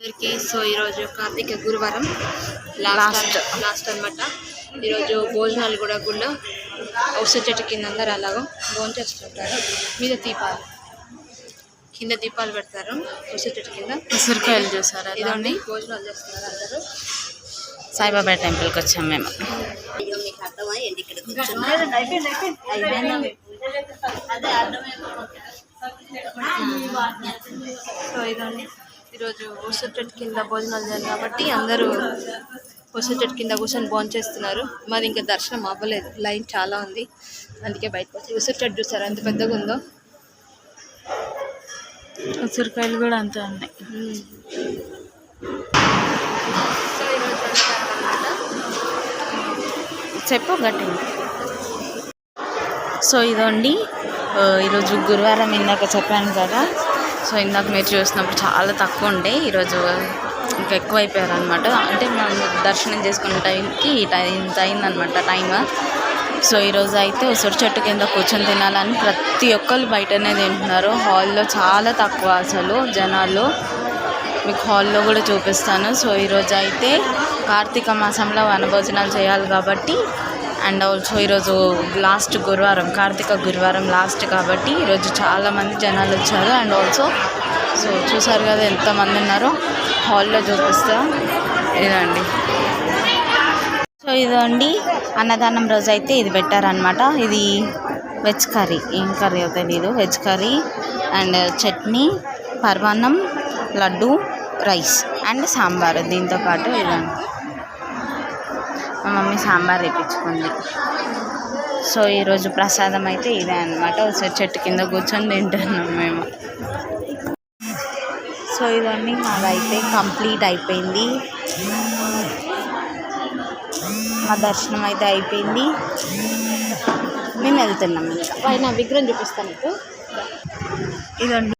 అందరికీ సో ఈరోజు కార్తీక గురువారం. లాస్ట్ లాస్ట్ అనమాట ఈరోజు భోజనాలు కూడా గుళ్ళో ఔషధ చెట్టు కింద అందరు అలాగో భోంచేస్తుంటారు మీద దీపాలు. కింద దీపాలు పెడతారు ఔషధ చెట్టు కింద. ఉసిరికాయలు చూసారా ఇదండి భోజనాలు చేస్తున్నారు అందరూ. సాయిబాబా టెంపుల్కి వచ్చాం మేము. సో ఇదండి ఈరోజు ఔషధ చెట్టు కింద భోజనాలు చేయాలి కాబట్టి అందరూ ఔషధ చెట్టు కింద కూర్చొని భోంచేస్తున్నారు మాది ఇంకా దర్శనం అవ్వలేదు. లైన్ చాలా ఉంది. అందుకే బయటకు వచ్చి ఉసిరి చెట్టు చూసారు. ఎంత పెద్దగా ఉందో? ఉసిరికాయలు కూడా అంతే ఉన్నాయి. సో ఈరోజు అన్నమాట చెప్పు గట్టి సో ఇదండి. ఈరోజు గురువారం ఇందాక చెప్పాను కదా. సో ఇందాక మీరు చూసినప్పుడు చాలా తక్కువ ఉండే. ఈరోజు ఇంకా ఎక్కువ అయిపోయారు అనమాట అంటే మనం దర్శనం చేసుకునే టైంకి ఈ టైం ఇంత అయిందనమాట టైం సో ఈరోజు అయితే ఉసిరి చెట్టు కింద కూర్చొని తినాలని ప్రతి ఒక్కరు బయటనే తింటున్నారు. హాల్లో చాలా తక్కువ అసలు జనాలు. మీకు హాల్లో కూడా చూపిస్తాను. సో ఈరోజు అయితే కార్తీక మాసంలో వనభోజనాలు చేయాలి కాబట్టి అండ్ ఆల్సో ఈరోజు లాస్ట్ గురువారం కార్తీక గురువారం లాస్ట్ కాబట్టి ఈరోజు చాలామంది జనాలు వచ్చారు. అండ్ ఆల్సో సో చూసారు కదా ఎంతమంది ఉన్నారో? హాల్లో చూపిస్తా. ఇదండి. సో ఇదండి. అన్నదానం రోజు అయితే ఇది పెట్టారనమాట ఇది వెజ్ కర్రీ. ఏం కర్రీ తెలీదు. వెజ్ కర్రీ అండ్ చట్నీ పర్వాన్నం లడ్డు రైస్ అండ్ సాంబార్. దీంతో పాటు ఇదండి. మా మమ్మీ సాంబార్ వేయించుకుంది సో ఈరోజు ప్రసాదం అయితే ఇదే అనమాట ఒకసారి చెట్టు కింద కూర్చొని తింటున్నాం మేము. సో ఇవన్నీ మాదైతే కంప్లీట్ అయిపోయింది. మా దర్శనం అయితే అయిపోయింది. మేము వెళ్తున్నాం ఇంకా. పైన విగ్రహం చూపిస్తాను మీకు. ఇదండి